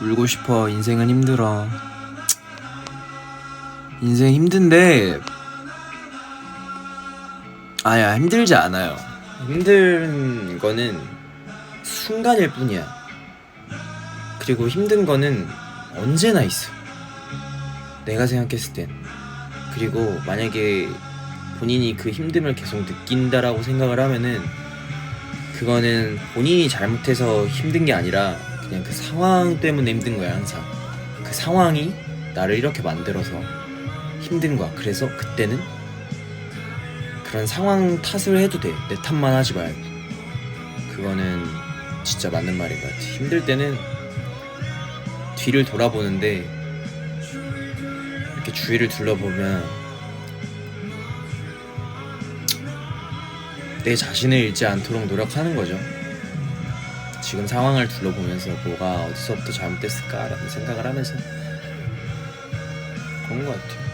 울고 싶어. 인생은 힘들어. 인생 힘든데 아야 힘들지 않아요. 힘든 거는 순간일 뿐이야. 그리고 힘든 거는 언제나 있어. 내가 생각했을 땐. 그리고 만약에 본인이 그 힘듦을 계속 느낀다라고 생각을 하면은 그거는 본인이 잘못해서 힘든 게 아니라 그냥 그 상황 때문에 힘든 거야 항상. 그 상황이 나를 이렇게 만들어서 힘든 거야. 그래서 그때는 그런 상황 탓을 해도 돼. 내 탓만 하지 말고. 그거는 진짜 맞는 말인 것 같아. 힘들 때는 뒤를 돌아보는데 이렇게 주위를 둘러보면 내 자신을 잃지 않도록 노력하는 거죠. 지금 상황을 둘러보면서 뭐가 어디서부터 잘못됐을까라는 생각을 하면서 그런 것 같아요.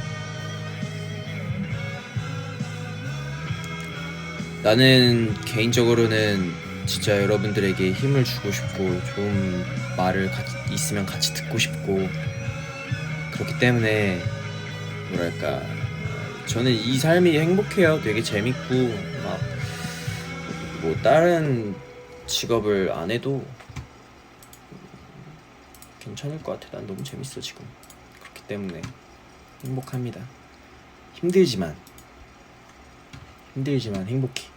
나는 개인적으로는 진짜 여러분들에게 힘을 주고 싶고 좋은 말을 같이, 있으면 같이 듣고 싶고 그렇기 때문에 뭐랄까 저는 이 삶이 행복해요. 되게 재밌고 막 뭐 다른 직업을 안 해도 괜찮을 것 같아. 난 너무 재밌어 지금. 그렇기 때문에 행복합니다. 힘들지만 힘들지만 행복해.